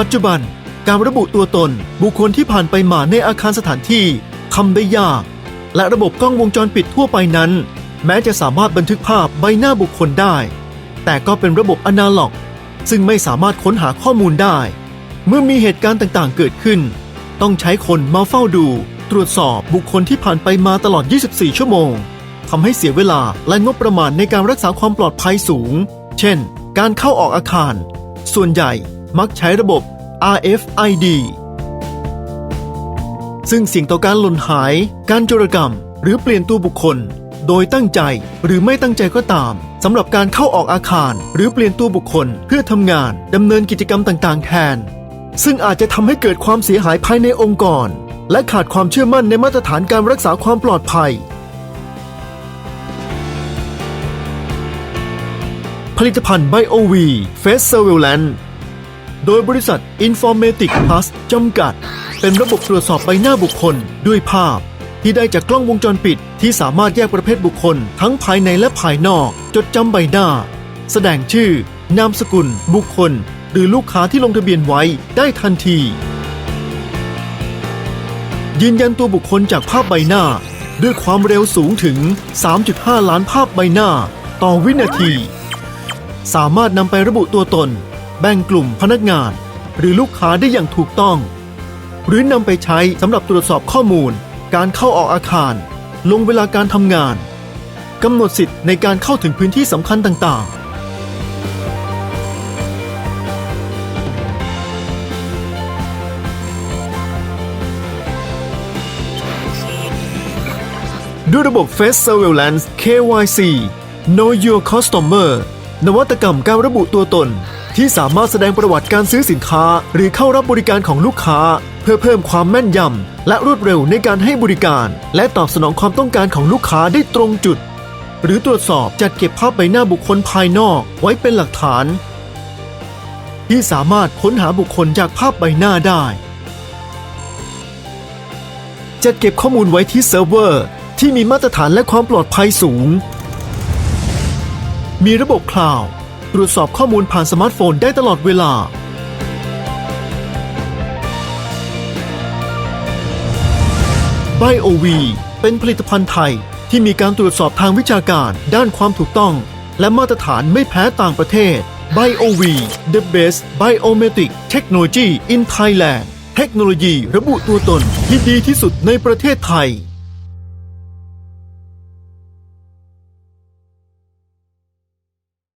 ปัจจุบัน การระบุตัวตนบุคคลที่ผ่านไปมาในอาคารสถานที่ทำได้ยาก และระบบกล้องวงจรปิดทั่วไปนั้น แม้จะสามารถบันทึกภาพใบหน้าบุคคลได้ แต่ก็เป็นระบบอนาล็อก ซึ่งไม่สามารถค้นหาข้อมูลได้ เมื่อมีเหตุการณ์ต่างๆ เกิดขึ้น ต้องใช้คนมาเฝ้าดู ตรวจสอบบุคคลที่ผ่านไปมาตลอด 24 ชั่วโมงทำให้เสียเวลาและงบประมาณในการรักษาความปลอดภัยสูง เช่น การเข้าออกอาคาร ส่วนใหญ่มักใช้ระบบ RFID ซึ่งเสี่ยงต่อการหล่นหาย การโจรกรรม หรือเปลี่ยนตัวบุคคล โดยตั้งใจหรือไม่ตั้งใจก็ตามสำหรับการเข้าออกอาคาร หรือเปลี่ยนตัวบุคคล เพื่อทำงานดำเนินกิจกรรมต่างๆ แทน ซึ่งอาจจะทำให้เกิดความเสียหายภายในองค์กร และขาดความเชื่อมั่นในมาตรฐานการรักษาความปลอดภัย ผลิตภัณฑ์ BioV Face Surveillance โดยบริษัท Informatic Plus จำกัด เป็นระบบตรวจสอบใบหน้าบุคคลด้วยภาพ ที่ได้จากกล้องวงจรปิด ที่สามารถแยกประเภทบุคคล ทั้งภายในและภายนอก จดจำใบหน้า แสดงชื่อ นามสกุล บุคคล หรือลูกค้าที่ลงทะเบียนไว้ได้ทันที ยืนยันตัวบุคคลจากภาพใบหน้า ด้วยความเร็วสูงถึง 3.5 ล้านภาพใบหน้า ต่อวินาที สามารถนำไประบุตัวตน แบ่งกลุ่มพนักงาน หรือลูกค้าได้อย่างถูกต้อง หรือนำไปใช้สำหรับตรวจสอบข้อมูล การเข้าออกอาคาร ลงเวลาการทำงานกำหนดสิทธิ์ในการเข้าถึงพื้นที่สำคัญต่าง ๆด้วยระบบ Face Surveillance KYC Know Your Customer นวัตกรรมการระบุตัวตน ที่สามารถแสดงประวัติการซื้อสินค้า หรือเข้ารับบริการของลูกค้า เพื่อเพิ่มความแม่นยำและรวดเร็วในการให้บริการ และตอบสนองความต้องการของลูกค้าได้ตรงจุด หรือตรวจสอบจัดเก็บภาพใบหน้าบุคคลภายนอกไว้เป็นหลักฐาน ที่สามารถค้นหาบุคคลจากภาพใบหน้าได้ จัดเก็บข้อมูลไว้ที่เซิร์ฟเวอร์ที่มีมาตรฐานและความปลอดภัยสูง มีระบบคลาวด์ รวจสอบข้อมูลผ่านสมาร์ทโฟนได้ตลอดเวลา BioV เป็นผลิตภัณฑ์ไทยที่มีการตรวจสอบทางวิชาการด้านความถูกต้อง และมาตรฐานไม่แพ้ต่างประเทศ BioV the best biometric technology in Thailand เทคโนโลยีระบุตัวตนที่ดีที่สุดในประเทศไทย